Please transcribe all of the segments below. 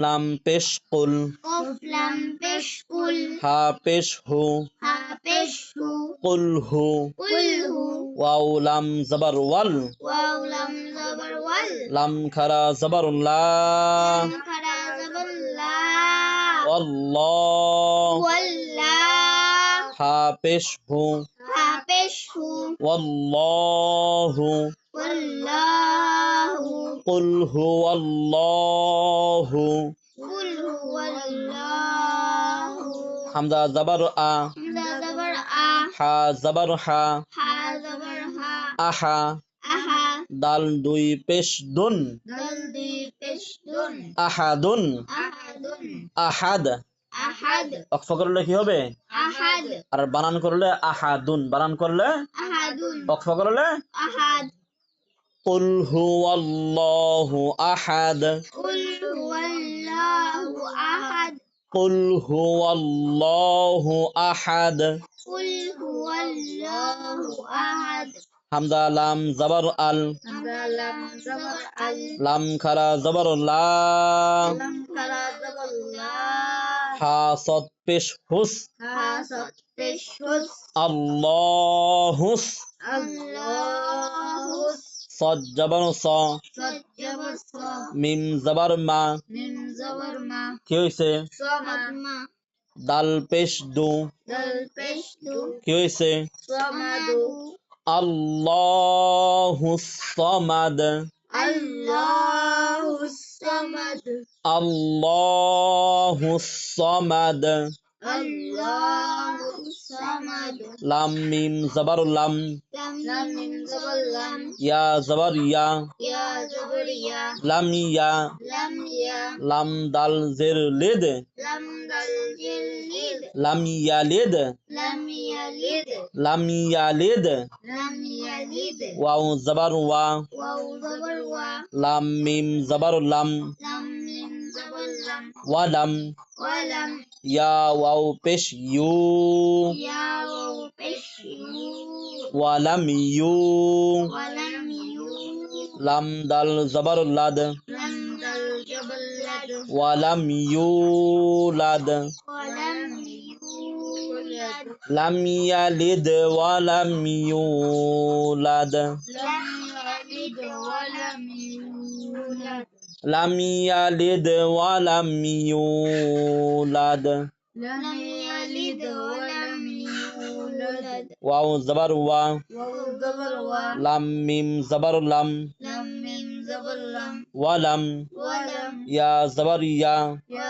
লাম পেশ কুল কফ লাম পেশ কুল হা পেশ হু হা পেশ হু কুল হু কুল হু ওয়াও লাম জবর ওয়াল ওয়াও লাম জবর ওয়াল লাম খারা জবর লা লাম খারা জবর লা والله ওয়াল্লা হা পেশ হু হা পেশ হু والله ওয়াল্লাহু قل هو الله কুল হুয়াল্লাহু হামজা জবর আ হামজা জবর আ হা জবর হা হা জবর হা আহা আহা দাল দুই পেশ দুন দল দুই পেশ দুন আহাদুন আহাদুন আহাদ আহাদ অক্ফ করলে কি হবে আহাদ আর বানান করলে আহাদুন বানান করলে আহাদুন অক্ফ করলে আহাদ قل هو الله أحد. قل هو الله أحد. قل هو الله أحد. قل هو الله أحد. حمد لام زبر ال. لام زبر كرا زبر لا. لام كرا زبر لا. ها صد پیش حس. ها صد پیش حس. الله حس. الله সত জবর স মিম জবর মা কি হয়েছে দাল পেশ দু কি হয়েছে সমাদু। আল্লাহুস সমাদ আল্লাহু সামাদ আল্লাহুস সমাদ আল্লাহু সামাদ লাম মিম জবর লাম। ইয়া জবর ইয়া ইয়া ইয়া লাম ইয়া লাম ইয়া দাল জের লিদ লাম জিল লিদ লাম জবর ওয়া ওয়াও জবর ওয়া লাম মিম জবর লাম walam walam yawaupishyu yawaupishyu walam yu. Walam yu. Lam dal zabar lad. Lam dal jabal lad. Walam yu lad. Walam yulad lam yalid walam yulad lam yalid walam yulad لم يلد ولم يولد لم يلد ولم يولد واو زبر وا واو زبر وا لم ميم زبر لم لم ميم زبر لم ولم ولم يا زبر يا يا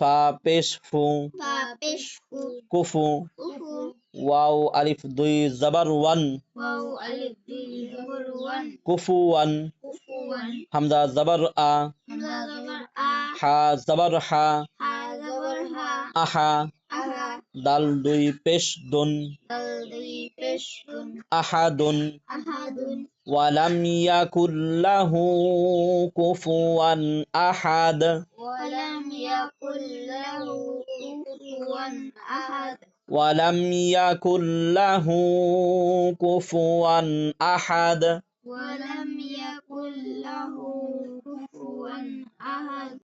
ফা পেশ ফু কুফু ওয়াও আলিফ দুই জবর ওয়ান কুফু ওয়ান হামজা জবর আ হা জবর হা আহা দাল দুই পেশ দুন আহাদুন আহা ولم يكن له كفوا أحد. ولم يكن له كفوا أحد. ولم يكن له كفوا أحد. ولم يكن له كفوا أحد.